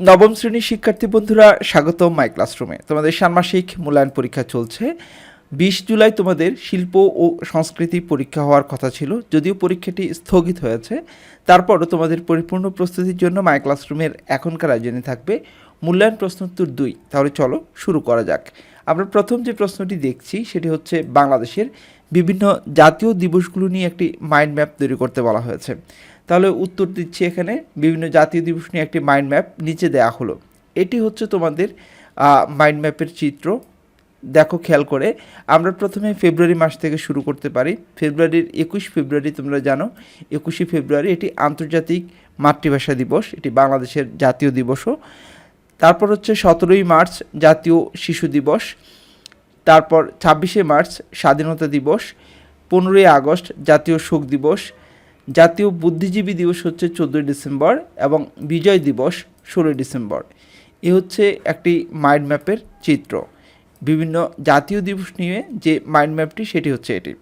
নবম শ্রেণির শিক্ষার্থী বন্ধুরা, স্বাগতম মাই ক্লাসরুমে তোমাদের ষান্মাসিক মূল্যায়ন পরীক্ষা চলছে। বিশ জুলাই তোমাদের শিল্প ও সংস্কৃতি পরীক্ষা হওয়ার কথা ছিল, যদিও পরীক্ষাটি স্থগিত হয়েছে। তারপরও তোমাদের পরিপূর্ণ প্রস্তুতির জন্য মাই ক্লাসরুমের এখনকার আয়োজনে থাকবে মূল্যায়ন প্রশ্নোত্তর দুই। তাহলে চলো শুরু করা যাক। আমরা প্রথম যে প্রশ্নটি দেখছি সেটি হচ্ছে বাংলাদেশের বিভিন্ন জাতীয় দিবসগুলো নিয়ে একটি মাইন্ড ম্যাপ তৈরি করতে বলা হয়েছে। তাহলে উত্তর দিচ্ছি এখানে, বিভিন্ন জাতীয় দিবস নিয়ে একটি মাইন্ড ম্যাপ নিচে দেয়া হলো। এটি হচ্ছে তোমাদের মাইন্ড ম্যাপের চিত্র। দেখো, খেয়াল করে, আমরা প্রথমে ফেব্রুয়ারি মাস থেকে শুরু করতে পারি। ফেব্রুয়ারির একুশ ফেব্রুয়ারি তোমরা জানো, একুশে ফেব্রুয়ারি এটি আন্তর্জাতিক মাতৃভাষা দিবস, এটি বাংলাদেশের জাতীয় দিবসও। তারপর হচ্ছে সতেরোই মার্চ জাতীয় শিশু দিবস, তারপর ছাব্বিশে মার্চ স্বাধীনতা দিবস, পনেরোই আগস্ট জাতীয় শোক দিবস, জাতীয় বুদ্ধিজীবী দিবস হচ্ছে চোদ্দোই ডিসেম্বর এবং বিজয় দিবস ষোলোই ডিসেম্বর। এ হচ্ছে একটি মাইন্ড ম্যাপের চিত্র। বিভিন্ন জাতীয় দিবস নিয়ে যে মাইন্ড ম্যাপটি, সেটি হচ্ছে এটি।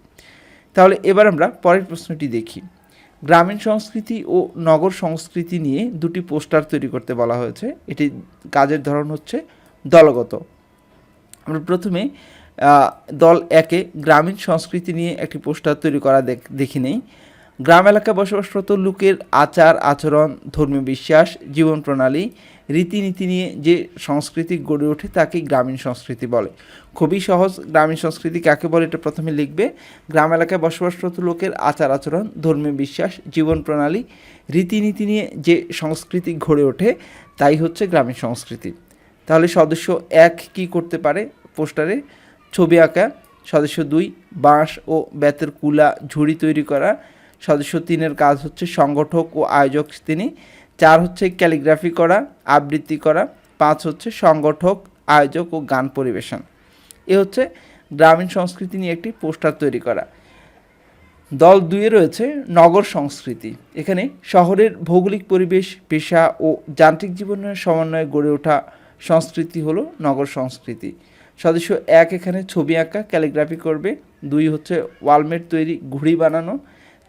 তাহলে এবার আমরা পরের প্রশ্নটি দেখি। গ্রামীণ সংস্কৃতি ও নগর সংস্কৃতি নিয়ে দুটি পোস্টার তৈরি করতে বলা হয়েছে। এটি কাজের ধরন হচ্ছে দলগত। আমরা প্রথমে দল একে গ্রামীণ সংস্কৃতি নিয়ে একটি পোস্টার তৈরি করা দেখি নেই। গ্রাম এলাকায় বসবাসরত লোকের আচার, আচরণ, ধর্মীয় বিশ্বাস, জীবন প্রণালী, রীতিনীতি নিয়ে যে সংস্কৃতি গড়ে ওঠে তাকেই গ্রামীণ সংস্কৃতি বলে। খুবই সহজ গ্রামীণ সংস্কৃতি কাকে বলে এটা প্রথমে লিখবে। গ্রাম এলাকায় বসবাসরত লোকের আচার, আচরণ, ধর্মীয় বিশ্বাস, জীবন প্রণালী, রীতিনীতি নিয়ে যে সংস্কৃতি গড়ে ওঠে তাই হচ্ছে গ্রামীণ সংস্কৃতি। তাহলে সদস্য এক কি করতে পারে পোস্টারে? ছবি আঁকা, সদস্য দুই, বাঁশ ও বেতের কুলা, ঝুড়ি তৈরি করা সদস্য তিনের কাজ হচ্ছে সংগঠক ও আয়োজক তিনি। চার হচ্ছে ক্যালিগ্রাফি করা, আবৃত্তি করা, পাঁচ হচ্ছে সংগঠক, আয়োজক ও গান পরিবেশন। এ হচ্ছে গ্রামীণ সংস্কৃতি নিয়ে একটি পোস্টার তৈরি করা। দল দুয়ে রয়েছে নগর সংস্কৃতি। এখানে শহরের ভৌগোলিক পরিবেশ, পেশা ও যান্ত্রিক জীবনের সমন্বয়ে গড়ে ওঠা সংস্কৃতি হলো নগর সংস্কৃতি। সদস্য এক এখানে ছবি আঁকা, ক্যালিগ্রাফি করবে। দুই হচ্ছে ওয়ালমেট তৈরি, ঘুড়ি বানানো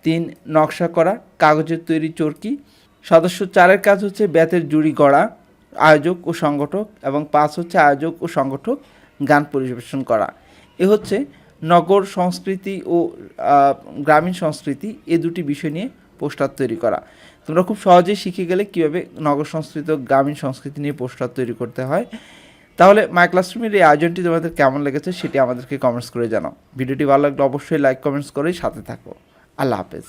তিন নকশা করা, কাগজের তৈরি চরকি। সদস্য চারের কাজ হচ্ছে বেতের জুড়ি গড়া, আয়োজক ও সংগঠক, এবং পাঁচ হচ্ছে আয়োজক ও সংগঠক গান পরিবেশন করা। এ হচ্ছে নগর সংস্কৃতি ও গ্রামীণ সংস্কৃতি, এ দুটি বিষয় নিয়ে পোস্টার তৈরি করা। তোমরা খুব সহজেই শিখে গেলে কীভাবে নগর সংস্কৃতি ও গ্রামীণ সংস্কৃতি নিয়ে পোস্টার তৈরি করতে হয়। তাহলে মাই ক্লাসরুমের এই আয়োজনটি তোমাদের কেমন লেগেছে সেটি আমাদেরকে কমেন্টস করে জানাও। ভিডিওটি ভালো লাগলে অবশ্যই লাইক কমেন্টস করেই সাথে থাকো। আল্লাহ হাফেজ